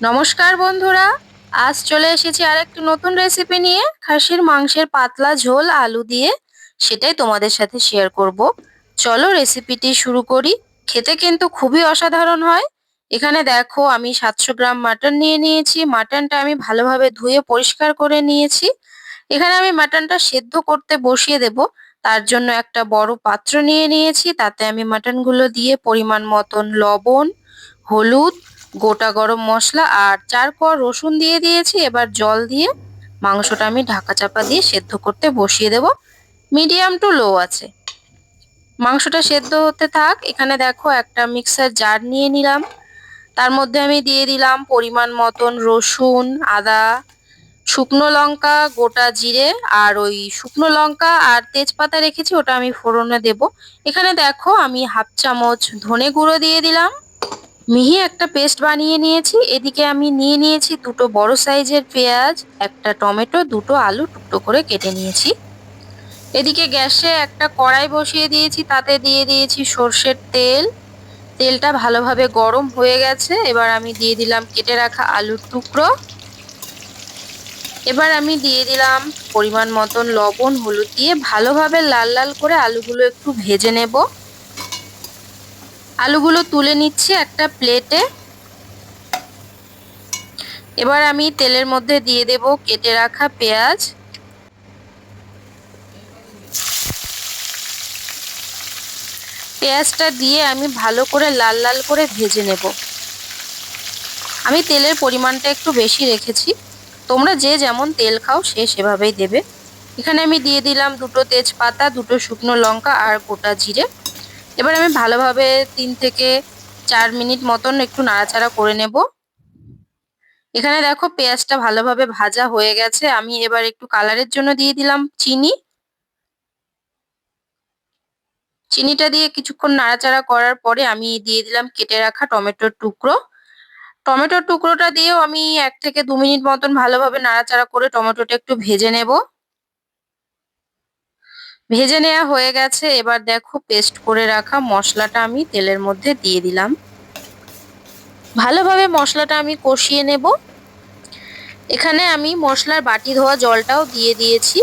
নমস্কার বন্ধুরা, আজ চলে এসেছি আর একটি নতুন রেসিপি নিয়ে, খাসির মাংসের পাতলা ঝোল আলু দিয়ে, সেটাই তোমাদের সাথে শেয়ার করব। চলো রেসিপিটি শুরু করি। খেতে কিন্তু খুবই অসাধারণ হয়। এখানে দেখো, আমি সাতশো গ্রাম মাটন নিয়ে নিয়েছি। মাটনটা আমি ভালোভাবে ধুয়ে পরিষ্কার করে নিয়েছি। এখানে আমি মাটনটা সেদ্ধ করতে বসিয়ে দেব। তার জন্য একটা বড় পাত্র নিয়ে নিয়েছি। তাতে আমি মাটনগুলো দিয়ে পরিমাণ মতন লবণ, হলুদ গোটা গরম মশলা আর চার কোয়া রসুন দিয়ে দিয়েছি। এবার জল দিয়ে মাংসটা আমি ঢাকা চাপা দিয়ে সেদ্ধ করতে বসিয়ে দেব। মিডিয়াম টু লো আছে। মাংসটা সেদ্ধ হতে থাক। এখানে দেখো একটা মিক্সার জার নিয়ে নিলাম। তার মধ্যে আমি দিয়ে দিলাম পরিমাণ মতন রসুন, আদা, শুকনো লঙ্কা, গোটা জিরে আর ওই শুকনো লঙ্কা আর তেজপাতা রেখেছি, ওটা আমি ফোড়নে দেব। এখানে দেখো আমি হাফ চামচ ধনে গুঁড়ো দিয়ে দিলাম। মিহি একটা পেস্ট বানিয়ে নিয়েছি। এদিকে আমি নিয়ে নিয়েছি দুটো বড় সাইজের পেঁয়াজ, একটা টমেটো, দুটো আলু টুকটো করে কেটে নিয়েছি। এদিকে গ্যাসে একটা কড়াই বসিয়ে দিয়েছি, তাতে দিয়ে দিয়েছি সর্ষের তেল। তেলটা ভালোভাবে গরম হয়ে গেছে, এবার আমি দিয়ে দিলাম কেটে রাখা আলুর টুকরো। এবার আমি দিয়ে দিলাম পরিমাণ মতন লবণ, হলুদ দিয়ে ভালোভাবে লাল লাল করে আলুগুলো একটু ভেজে নেব। আলুগুলো তুলে নিচ্ছি একটা প্লেটে। এবার আমি তেলের মধ্যে দিয়ে দেব কেটে রাখা পেঁয়াজ। পেঁয়াজটা দিয়ে আমি ভালো করে লাল লাল করে ভেজে নেব। আমি তেলের পরিমাণটা একটু বেশি রেখেছি। তোমরা যে যেমন তেল খাও সে সেভাবেই দেবে। এখানে আমি দিয়ে দিলাম দুটো তেজপাতা, দুটো শুকনো লঙ্কা আর গোটা জিরে। এবার আমি ভালোভাবে তিন থেকে চার মিনিট মতন একটু নাড়াচাড়া করে নেব। এখানে দেখো পেঁয়াজটা ভালোভাবে ভাজা হয়ে গেছে। আমি এবার একটু কালারের জন্য দিয়ে দিলাম চিনি। চিনিটা দিয়ে কিছুক্ষণ নাড়াচাড়া করার পরে আমি দিয়ে দিলাম কেটে রাখা টমেটোর টুকরো। টমেটোর টুকরোটা দিয়েও আমি এক থেকে দু মিনিট মতন ভালোভাবে নাড়াচাড়া করে টমেটোটা একটু ভেজে নেব। ভেজে নেওয়া হয়ে গেছে। এবার দেখো পেস্ট করে রাখা মশলাটা আমি তেলের মধ্যে দিয়ে দিলাম। ভালোভাবে মশলাটা আমি কষিয়ে নেব। এখানে আমি মশলার বাটি ধোয়া জলটাও দিয়ে দিয়েছি।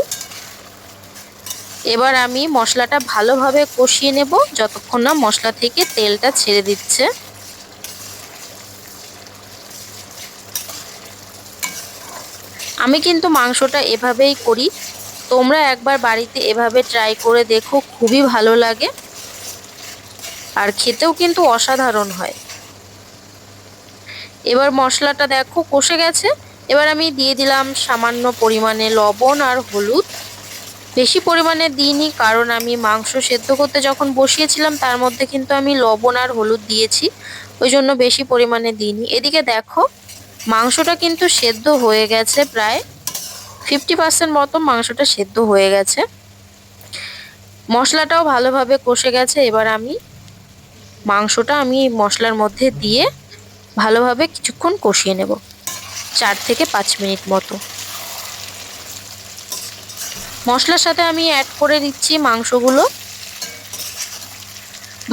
এবার আমি মশলাটা ভালোভাবে কষিয়ে নেব, যতক্ষণ না মশলা থেকে তেলটা ছেড়ে দিচ্ছে। আমি কিন্তু মাংসটা এভাবেই করি। তোমরা একবার বাড়িতে এভাবে ট্রাই করে দেখো, খুবই ভালো লাগে। আর খেতেও কিন্তু অসাধারণ হয়। এবার মশলাটা দেখো কষে গেছে। এবার আমি দিয়ে দিলাম সামান্য পরিমাণে লবণ আর হলুদ। বেশি পরিমাণে দিইনি, কারণ আমি মাংস সেদ্ধ করতে যখন বসিয়েছিলাম, তার মধ্যে কিন্তু আমি লবণ আর হলুদ দিয়েছি। ওই জন্য বেশি পরিমাণে দিইনি। এদিকে দেখো, মাংসটা কিন্তু সেদ্ধ হয়ে গেছে প্রায় ফিফটি পার্সেন্ট মতো মাংসটা সেদ্ধ হয়ে গেছে। মশলাটাও ভালোভাবে কষে গেছে, এবার আমি মাংসটা আমি মশলার মধ্যে দিয়ে ভালোভাবে কিছুক্ষণ কষিয়ে নেব, চার থেকে পাঁচ মিনিট মতো। মশলার সাথে আমি অ্যাড করে দিচ্ছি মাংসগুলো।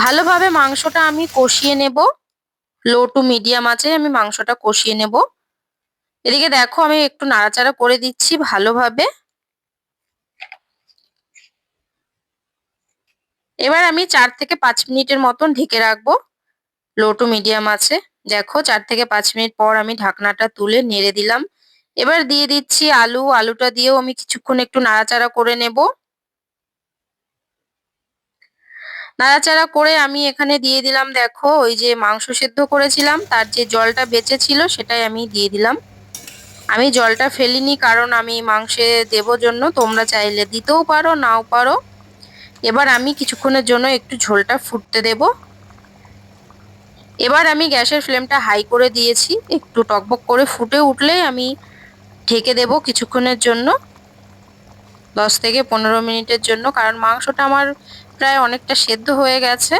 ভালোভাবে মাংসটা আমি কষিয়ে নেব। লো টু মিডিয়াম আছে আমি মাংসটা কষিয়ে নেব। এদিকে দেখো আমি একটু নাড়াচাড়া করে দিচ্ছি ভালোভাবে। এবার আমি চার থেকে পাঁচ মিনিটের মতন ঢেকে রাখব। লো টু মিডিয়াম আছে। দেখো চার থেকে পাঁচ মিনিট পর আমি ঢাকনাটা তুলে নেড়ে দিলাম। এবার দিয়ে দিচ্ছি আলু। আলুটা দিয়েও আমি কিছুক্ষণ একটু নাড়াচাড়া করে নেব। নাড়াচাড়া করে আমি এখানে দিয়ে দিলাম, দেখো, ওই যে মাংস সেদ্ধ করেছিলাম, তার যে জলটা বেঁচে ছিল সেটাই আমি দিয়ে দিলাম। আমি জলটা ফেলিনি কারণ আমি মাংসে দেব জন্য, তোমরা চাইলে দিতেও পারো, নাও পারো। এবার আমি কিছুক্ষণের জন্য একটু ঝোলটা ফুটতে দেব। এবার আমি গ্যাসের ফ্লেমটা হাই করে দিয়েছি, একটু টকবক করে ফুটে উঠলেই আমি ঢেকে দেব কিছুক্ষণের জন্য, দশ থেকে পনেরো মিনিটের জন্য, কারণ মাংসটা আমার প্রায় অনেকটা সেদ্ধ হয়ে গেছে।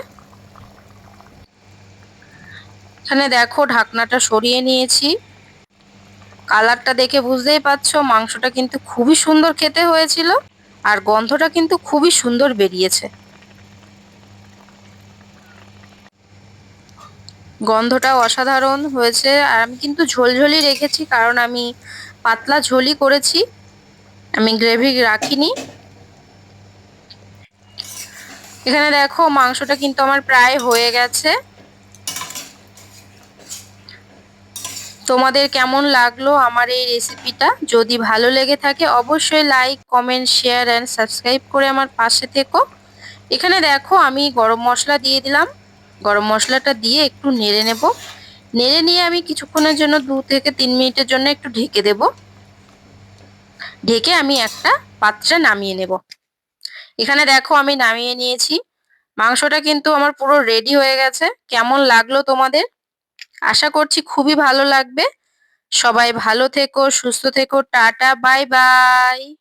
এখানে দেখো ঢাকনাটা সরিয়ে নিয়েছি। কালারটা দেখে বুঝতেই পারছ, মাংসটা কিন্তু খুবই সুন্দর খেতে হয়েছিল আর গন্ধটা কিন্তু খুবই সুন্দর বেরিয়েছে। গন্ধটাও অসাধারণ হয়েছে আর আমি কিন্তু ঝোলঝোলই রেখেছি কারণ আমি পাতলা ঝোলই করেছি, আমি গ্রেভি রাখিনি। এখানে দেখো মাংসটা কিন্তু আমার প্রায় হয়ে গেছে। তোমাদের কেমন লাগল আমার এই রেসিপিটা যদি ভালো লেগে থাকে, অবশ্যই like comment share and subscribe করে আমার পাশে থেকো। এখানে দেখো, আমি গরম মশলা দিয়ে দিলাম। গরম মশলাটা দিয়ে একটু নেড়ে নেব। নেড়ে নিয়ে আমি কিছুক্ষণের জন্য দু থেকে তিন মিনিটের জন্য একটু ঢেকে দেব। ঢেকে আমি একটা পাত্রে নামিয়ে নেব। এখানে দেখো, আমি নামিয়ে নিয়েছি। মাংসটা কিন্তু আমার পুরো রেডি হয়ে গেছে। কেমন লাগল তোমাদের? আশা করছি খুবই ভালো লাগবে। সবাই ভালো থেকো সুস্থ থেকো টাটা বাই বাই।